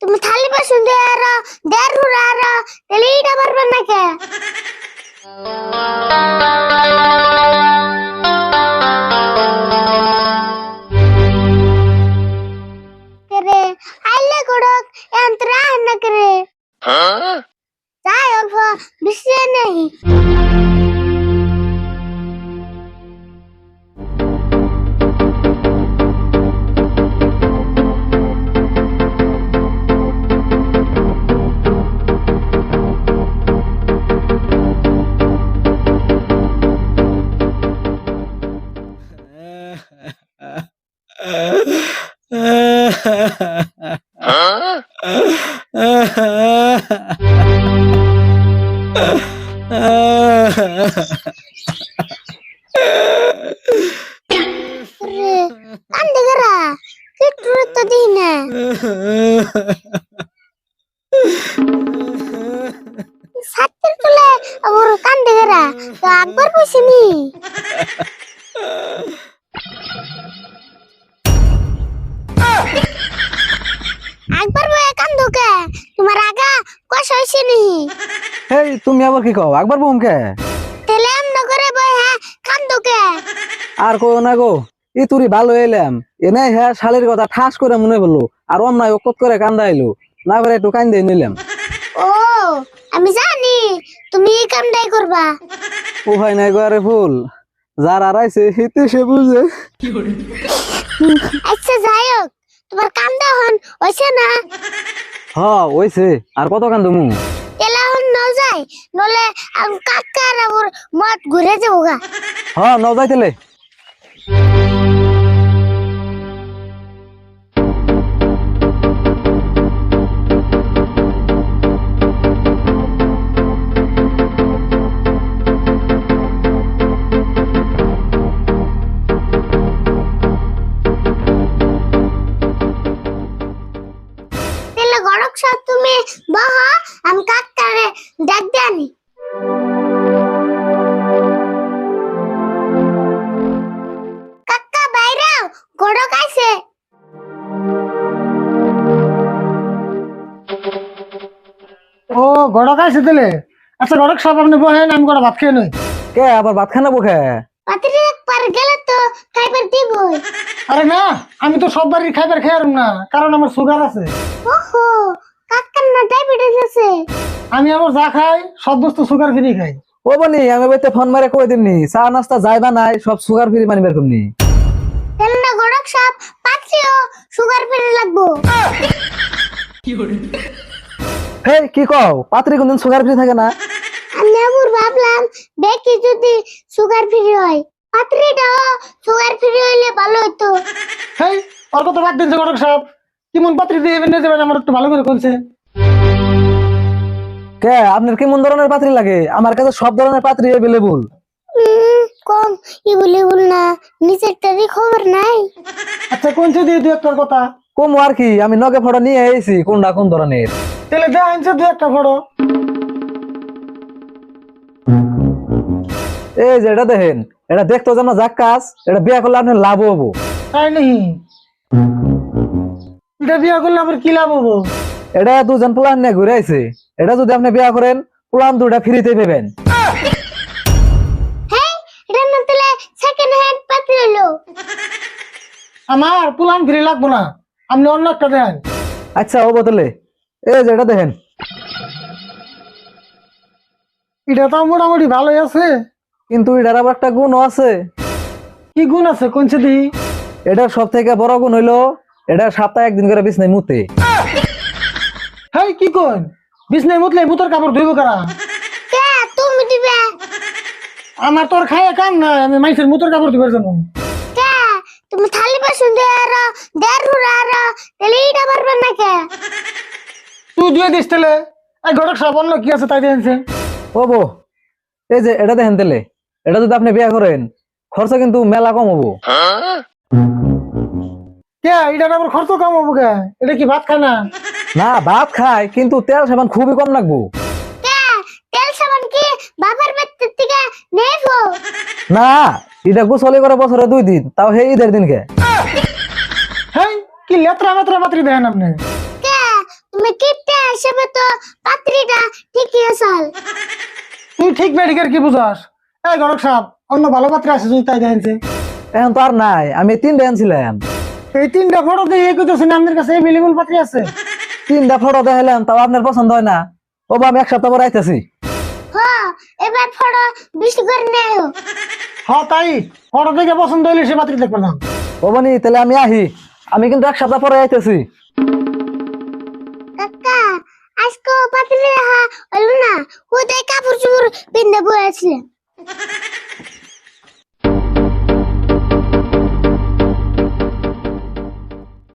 তুমি থালি বাসন দিয়ে আর দেড় হুড়া আর তাহলে এইটা পারবে না রে কান্দে গরা কিট্টু তো দিই না সাতের তুলে আবার কান্দে গরা তো একবার বসিনি তোমার আগা কষ হইছে নি। হেই তুমি আবার কি কও? একবার বুম কে তেলে এমন করে বয়ে হ্যাঁ কান্দো কে আর কো না গো ই তুরি ভালো এলাম। এনে হ্যাঁ শালের কথা ঠাস করে মনে বলল আর অন্যায় অকত করে কান্দাইলো। না করে একটু কান্দে নিলাম। ও আমি জানি তুমি এই কামটাই করবা। উপায় নাই গো আরে ফুল যার আড়াইছে হিতে সে বুঝে। আচ্ছা যাই হোক তোমার কান্দা হন হইছে না। হ ওইছে আর কত কান্দমু তেলা হন ন যায় নলে কাকার মত ঘুরে যাব গা। হ ন তেলে। বহ আমি কাকারে ডাক জানি কাকা বাইরে গড়ক আইছে ও গড়ক আছে দিলে আচ্ছা গড়ক সব আপনি বহেন আমি গড়া ভাত খেয়ে নই কে আবার ভাত খানা বুখে পাত্রে একবার গেলে তো খাইবার দিবই। আরে না আমি তো সব বাড়ির খাইবার খেয়ে আরম না কারণ আমার সুগার আছে। ওহো না ডায়াবেটিস আছে। আমি আমার যা খাই সব বস্তু সুগার ফ্রি খাই। ও বনি আমি বইতে ফোন মারে কই দিমনি? চা নাস্তা যাইবা নাই সব সুগার ফ্রি মানি বের করনি গড়ক পাত্রেও সুগার ফেলে লাগবো। হেই কি কও? পাত্রি কোনদিন সুগার ফ্রি থাকে না। আমি আবার ভাবলাম দেখি যদি সুগার ফ্রি হয়। পাত্রিটাও সুগার ফ্রি হইলে ভালো হতো হেই ওর কত বাদ দিনছে গড়ক সব কেমন পাত্রী দিয়ে এনে আমার একটু ভালো করে বলছে কে আপনার কেমন ধরনের পাত্রি লাগে? আমার কাছে সব ধরনের পাত্রি অ্যাভেলেবল কম। ই বলি বল না খবর নাই। আচ্ছা কোন দিয়ে দু একটার কথা? কম আর কি আমি নগে ফটো নিয়ে এসেছি কোনটা কোন ধরনের? তাহলে আনছে দু একটা ফটো। এই যে এটা দেখেন এটা দেখতো যেন যাক কাজ এটা বিয়া করলে আপনার লাভ হব। তাই নাকি? এটা বিয়া করলে আবার কি লাভ হব? এটা দুজন প্লান নিয়ে ঘুরে আইছে। এটা যদি আপনি বিয়া করেন প্লান দুটা ফ্রিতে পেবেন হ্যাঁ আমার পুলান ফ্রি লাগবো না। আপনি অন্য একটা দেন। আচ্ছা ও বোতলে এই যে এটা দেখেন। এটা তো মোটামুটি ভালোই আছে। কিন্তু এটার আবার একটা গুণ আছে। কি গুণ আছে? কোনছে দিই এটার সব থেকে বড় গুণ হইল এটা সপ্তাহে একদিন করে বিছনায় মুতে। হেই কি কোন বিছনাই মুতলে মুতর কাপড় ধুইব কারা? কে? তুমি দিবে? আমার তোর খায় কাম না আমি মাইসের মুতর কাপড় ধুবার যাব কে? তুমি থালি বাসন দিয়ে আর দেড় হুড়া আর তাহলে এইটা পারবেন না কে? তুই ধুয়ে দিস তাহলে। এই ঘটক সব অন্য কি আছে তাই দিয়েছে ও বো এই যে এটা দেখেন তেলে এটা যদি আপনি বিয়া করেন খরচ কিন্তু মেলা কম হব। কে? এটার আবার খরচ কম হব কে? এটা কি ভাত খায় না? না ভাত খায় কিন্তু তেল সাবান খুবই কম লাগবো। তেল সাবান কি বাবার বাচ্চার থেকে নেব? না এটা গোসলে করে বছরে দুই দিন তাও হে ঈদের দিনকে। হেই কি লেত্রা মেত্রা পাত্রী দেন আপনি? কে? কিপটা হিসেবে তো পাত্রীটা ঠিকই আসাল। তুই ঠিক মেডিকেল কি বুঝাস? এই গড়ক সাহেব অন্য ভালো পাত্র আছে যদি তাই দেখেনছে এখন তো আর নাই আমি তিনটা আনছিলাম এই তিনটা ফটো দিয়ে এই কইতেছেন আপনার কাছে এভেলেবল পাত্রী আছে? তিনটা ফটো দেখাইলাম তাও আপনার পছন্দ হয় না। ও বা আমি এক সপ্তাহ পরে আইতেছি। হ এবার ফটো বেশি করে নেয় হ্যাঁ তাই? ফটো দেখে পছন্দ হইলে সে পাত্রী দেখবে না ও বনি তাহলে আমি আহি। আমি কিন্তু এক সপ্তাহ পরে আইতেছি। কাকা আজকে পাত্রী দেখা হলো না। কোথায় কাপড় চোপড় বসেছিলাম